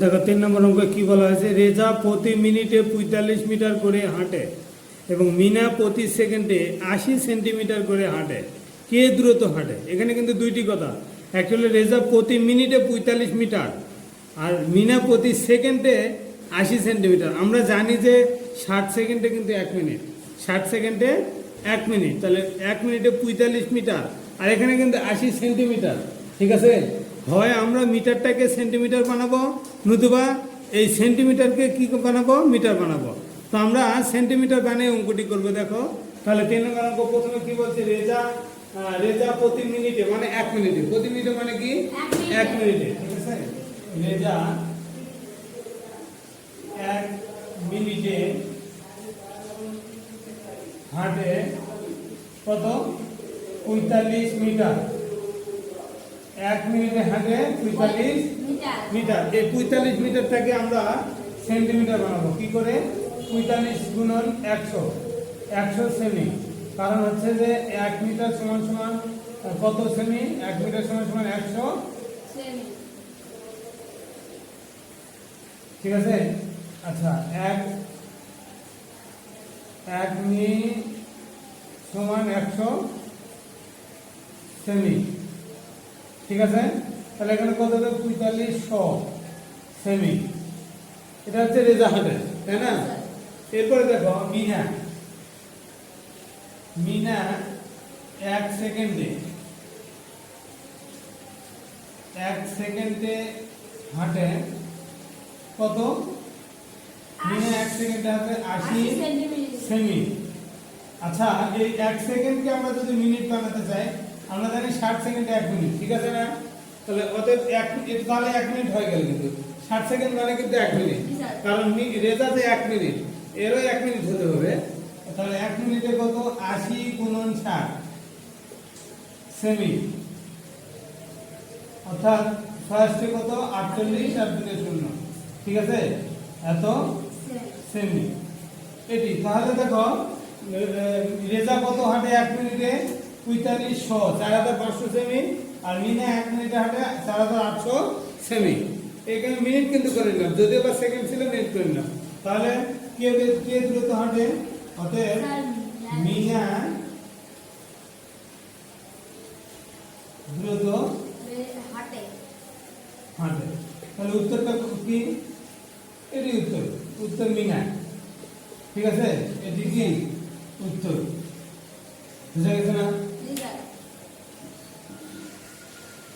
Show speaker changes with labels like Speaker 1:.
Speaker 1: দেখো, তিন নম্বর অঙ্কে কি বলা হয়েছে? রেজা প্রতি মিনিটে পঁয়তাল্লিশ মিটার করে হাঁটে এবং মিনা প্রতি সেকেন্ডে আশি সেন্টিমিটার করে হাঁটে। কে দ্রুত হাঁটে? এখানে কিন্তু দুইটি কথা। অ্যাকচুয়ালি রেজা প্রতি মিনিটে পঁয়তাল্লিশ মিটার আর মিনা প্রতি সেকেন্ডে আশি সেন্টিমিটার। আমরা জানি যে ষাট সেকেন্ডে কিন্তু এক মিনিট। ষাট সেকেন্ডে এক মিনিট। তাহলে এক মিনিটে পঁয়তাল্লিশ মিটার। আর এখানে কিন্তু আশি সেন্টিমিটার। ঠিক আছে? হয় আমরা মিটারটাকে সেন্টিমিটার বানাবো। নতুবা এই সেন্টিমিটারকে কি বানাবো? মিটার বানাবো। তো আমরা সেন্টিমিটার বানিয়ে অঙ্কটি করব, দেখো। তাহলে তিন নম্বর অঙ্ক প্রথমে কি বলছে? রেজা রেজা প্রতি মিনিটে মানে এক মিনিটে। প্রতি মিনিটে মানে কি?
Speaker 2: এক মিনিটে।
Speaker 1: ঠিক আছে? রেজা এক মিনিটে হাঁটে কত? পঁয়তাল্লিশ মিটার। এক মিনিটে হাঁটে পঁয়তাল্লিশ
Speaker 2: মিটার।
Speaker 1: মিটার। এই পঁয়তাল্লিশ মিটারটাকে আমরা সেন্টিমিটার বানাবো। কি করে? পঁয়তাল্লিশ গুণন একশো। একশো সেমি। কারণ হচ্ছে যে এক মিটার সমান সমান কত সেমি? এক মিটার সমান সমান একশো ঠিক আছে? আচ্ছা এক এক মি সমান একশো সেমি। ঠিক আছে? তাহলে এখানে কত হবে? পঁয়তাল্লিশ শ সেমি। এটা হচ্ছে রেজা হাটের তাই না? এরপরে দেখো মিনা। মিনা এক সেকেন্ডে এক সেকেন্ডে হাঁটে কত? মিনা এক সেকেন্ডে হাঁটে আশি সেমি। আচ্ছা এই এক সেকেন্ডকে আমরা যদি মিনিট বানাতে চাই আমরা জানি ষাট সেকেন্ডে এক মিনিট ঠিক আছে না তাহলে অতএব এক এটা তাহলে এক মিনিট হয়ে গেল কিন্তু। ষাট সেকেন্ড মানে কিন্তু এক মিনিট কারণ রেজাতে এক মিনিট এরও এক মিনিট হতে হবে। তাহলে এক মিনিটে কত? আশি গুণন ষাট। সেমি অর্থাৎ ফার্স্টে কত? আটচল্লিশ আর দুটো শূন্য। ঠিক আছে? এত?
Speaker 2: সেমি
Speaker 1: এটি তাহলে দেখো রেজা কত হাঁটে এক মিনিটে পঁয়তাল্লিশ শ চার হাজার পাঁচশো সেমি আর মিনা এক মিনিটে হাঁটে চার হাজার আটশো সেমি। এখানে মিনিট কিন্তু করে নিলাম যদিও বা সেকেন্ড ছিল মিনিট করে নিলাম। তাহলে কে কে দ্রুত হাঁটে? অতএব মিনা দ্রুত
Speaker 2: হাটে।
Speaker 1: হাঁটে। তাহলে উত্তরটা কি? এটি উত্তর উত্তর মিনা। ঠিক আছে? এটি কি? উত্তর। বুঝা গেছে না?